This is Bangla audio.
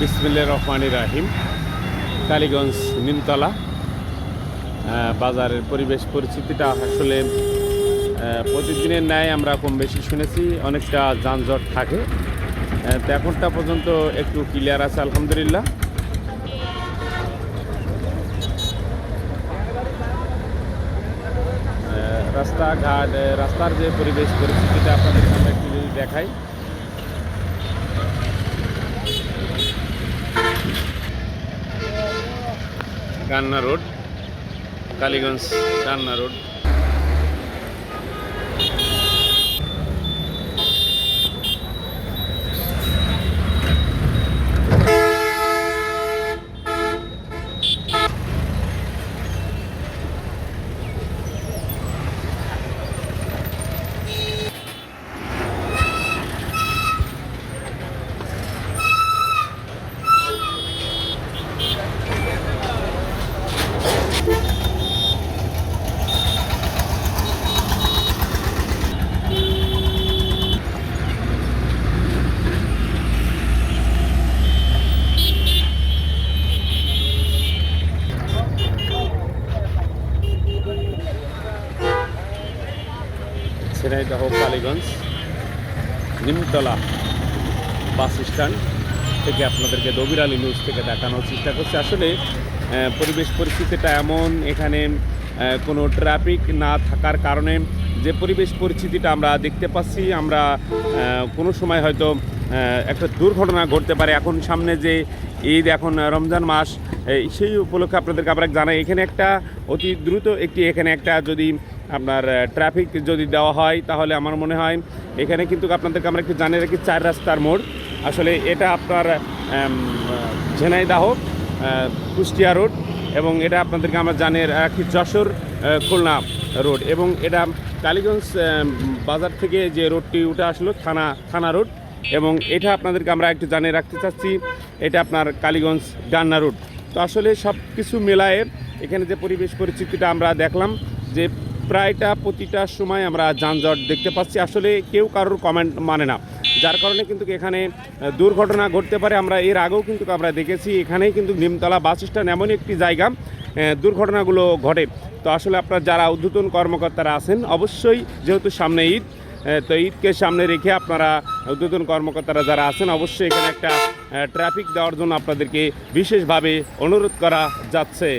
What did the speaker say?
বিসমিল্লা রহমান রাহিম। কালীগঞ্জ নিমতলা বাজারের পরিবেশ পরিস্থিতিটা আসলে প্রতিদিনের ন্যায় আমরা কম বেশি শুনেছি, অনেকটা যানজট থাকে। তো এখনটা পর্যন্ত একটু ক্লিয়ার আছে, আলহামদুলিল্লাহ। রাস্তাঘাট রাস্তার যে পরিবেশ পরিস্থিতিটা আপনাদের আমরা একটু যদি দেখাই। Kanna road Kaliganj Kanna road. Jhenaidah, Kaliganj, Nimtala bus stand থেকে আপনাদেরকে দবির আলী নিউজ থেকে দেখানোর চেষ্টা করছি। আসলে পরিবেশ পরিস্থিতিটা এমন, এখানে কোনো ট্রাফিক না থাকার কারণে যে পরিবেশ পরিস্থিতিটা আমরা দেখতে পাচ্ছি, আমরা কোনো সময় হয়তো একটা দুর্ঘটনা ঘটতে পারে। এখন সামনে যে ঈদ, এখন রমজান মাস সেই উপলক্ষে আপনাদেরকে আমরা জানাই, এখানে একটা অতি দ্রুত একটি, এখানে একটা যদি আপনার ট্রাফিক যদি দেওয়া হয়, তাহলে আমার মনে হয় এখানে কিন্তু আপনাদেরকে আমরা একটু জানিয়ে রাখি, চার রাস্তার মোড়। আসলে এটা আপনার ঝেনাইদাহ কুষ্টিয়া রোড এবং এটা আপনাদেরকে আমরা জানিয়ে রাখি যশোর খুলনা রোড এবং এটা কালীগঞ্জ বাজার থেকে যে রোডটি উঠে আসলো, থানা থানা রোড এবং এটা আপনাদেরকে আমরা একটু জানিয়ে রাখতে চাচ্ছি, এটা আপনার কালীগঞ্জ ডান্না রোড। তো আসলে সব কিছু মেলায় এখানে যে পরিবেশ পরিস্থিতিটা আমরা দেখলাম, যে প্রায়টা প্রতিটা সময় আমরা যানজট দেখতে পাচ্ছি। আসলে কেউ কারোর কমেন্ট মানে না। যার কারণে কিন্তু এখানে দুর্ঘটনা ঘটতে পারে। আমরা এর আগেও কিন্তু আমরা দেখেছি, এখানেই কিন্তু নিমতলা বাস স্ট্যান্ড এমনই একটি জায়গা দুর্ঘটনাগুলো ঘটে। তো আসলে আপনার যারা উদ্যতন কর্মকর্তারা আছেন, অবশ্যই যেহেতু সামনে ঈদ তো ঈদকে সামনে রেখে আপনারা উদ্যতন কর্মকর্তারা যারা আছেন, অবশ্যই এখানে একটা ট্রাফিক দেওয়ার জন্য আপনাদেরকে বিশেষভাবে অনুরোধ করা যাচ্ছে।